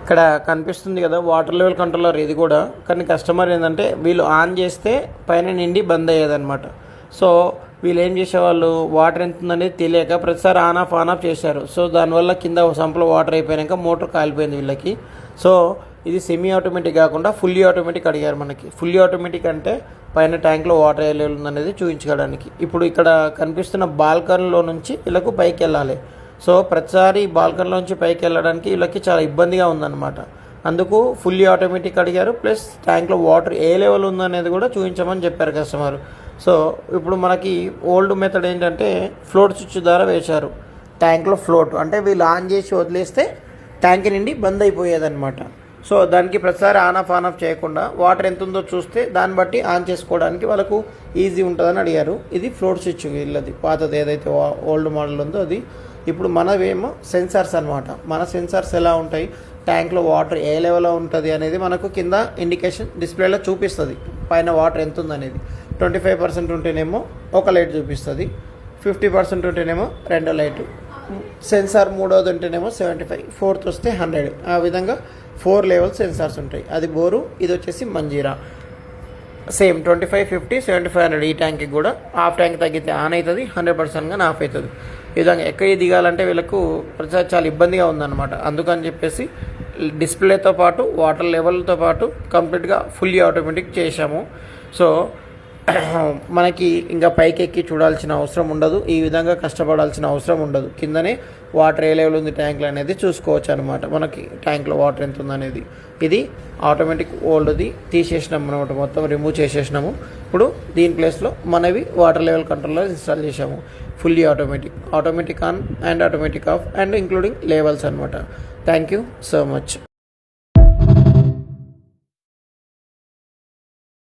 ఇక్కడ కనిపిస్తుంది కదా వాటర్ లెవెల్ కంట్రోలర్ ఇది కూడా. కానీ కస్టమర్ ఏంటంటే వీళ్ళు ఆన్ చేస్తే పైన నిండి బంద్ అయ్యేదన్నమాట. సో వీళ్ళు ఏం చేసేవాళ్ళు? వాటర్ ఎంత ఉందనేది తెలియక ప్రతిసారి ఆన్ ఆఫ్ ఆన్ ఆఫ్ చేశారు. సో దానివల్ల కింద సంపలో వాటర్ అయిపోయాక మోటార్ కాలిపోయింది వీళ్ళకి. సో ఇది సెమీ ఆటోమేటిక్ కాకుండా ఫుల్లీ ఆటోమేటిక్ అడిగారు మనకి. ఫుల్లీ ఆటోమేటిక్ అంటే పైన ట్యాంక్లో వాటర్ ఏ లెవెల్ ఉందనేది చూపించుకోవడానికి ఇప్పుడు ఇక్కడ కనిపిస్తున్న బాల్కన్లో నుంచి వీళ్ళకు పైకి వెళ్ళాలి. సో ప్రతిసారి బాల్కన్లోంచి పైకి వెళ్ళడానికి వీళ్ళకి చాలా ఇబ్బందిగా ఉందన్నమాట. అందుకు ఫుల్లీ ఆటోమేటిక్ అడిగారు ప్లస్ ట్యాంక్లో వాటర్ ఏ లెవెల్ ఉందనేది కూడా చూపించమని చెప్పారు కస్టమర్ సో ఇప్పుడు మనకి ఓల్డ్ మెథడ్ ఏంటంటే ఫ్లోట్ స్విచ్ ద్వారా వేశారు. ట్యాంక్లో ఫ్లోట్ అంటే వీళ్ళు ఆన్ చేసి వదిలేస్తే ట్యాంక్ నిండి బంద్ అయిపోయేదన్నమాట. సో దానికి ప్రతిసారి ఆన్ ఆఫ్ ఆన్ ఆఫ్ చేయకుండా వాటర్ ఎంత ఉందో చూస్తే దాన్ని బట్టి ఆన్ చేసుకోవడానికి వాళ్ళకు ఈజీ ఉంటుందని అడిగారు. ఇది ఫ్లోట్ స్విచ్ వీళ్ళది పాతది ఏదైతే ఓల్డ్ మోడల్ ఉందో అది. ఇప్పుడు మనవేమో సెన్సార్స్ అనమాట మన సెన్సార్స్ ఎలా ఉంటాయి? ట్యాంక్లో వాటర్ ఏ లెవెల్లో ఉంటుంది అనేది మనకు కింద ఇండికేషన్ డిస్ప్లేలో చూపిస్తుంది. పైన వాటర్ ఎంత ఉందనేది. ట్వంటీ ఫైవ్ పర్సెంట్ ఉంటేనేమో ఒక లైట్ చూపిస్తుంది. ఫిఫ్టీ పర్సెంట్ ఉంటేనేమో రెండో లైట్ సెన్సార్ మూడోది ఉంటేనేమో సెవెంటీ ఫైవ్ ఫోర్త్ వస్తే హండ్రెడ్ ఆ విధంగా ఫోర్ లెవెల్ సెన్సార్స్ ఉంటాయి. అది బోరు ఇది వచ్చేసి Manjira. Same twenty five fifty seventy five hundred ఈ ట్యాంక్కి కూడా హాఫ్ ట్యాంక్ తగ్గితే ఆన్ అవుతుంది హండ్రెడ్ పర్సెంట్గా ఆఫ్ అవుతుంది. విధంగా ఎక్కడ దిగాలంటే వీళ్ళకు ప్రతిసారి చాలా ఇబ్బందిగా ఉందన్నమాట. అందుకని చెప్పేసి డిస్ప్లేతో పాటు వాటర్ లెవెల్తో పాటు కంప్లీట్గా ఫుల్లీ ఆటోమేటిక్ చేశాము. సో మనకి ఇంకా పైకి ఎక్కి చూడాల్సిన అవసరం ఉండదు. ఈ విధంగా కష్టపడాల్సిన అవసరం ఉండదు. కిందనే వాటర్ ఏ లెవెల్ ఉంది ట్యాంక్లో అనేది చూసుకోవచ్చు అనమాట మనకి ట్యాంక్లో వాటర్ ఎంత ఉందనేది. ఇది ఆటోమేటిక్ ఓల్డ్ది తీసేసినాం అనమాట మొత్తం రిమూవ్ చేసేసినాము. ఇప్పుడు దీని ప్లేస్లో మనవి వాటర్ లెవెల్ కంట్రోలర్ ఇన్స్టాల్ చేసాము fully automatic. Automatic on and automatic off and including levels అనమాట థ్యాంక్ యూ సో మచ్.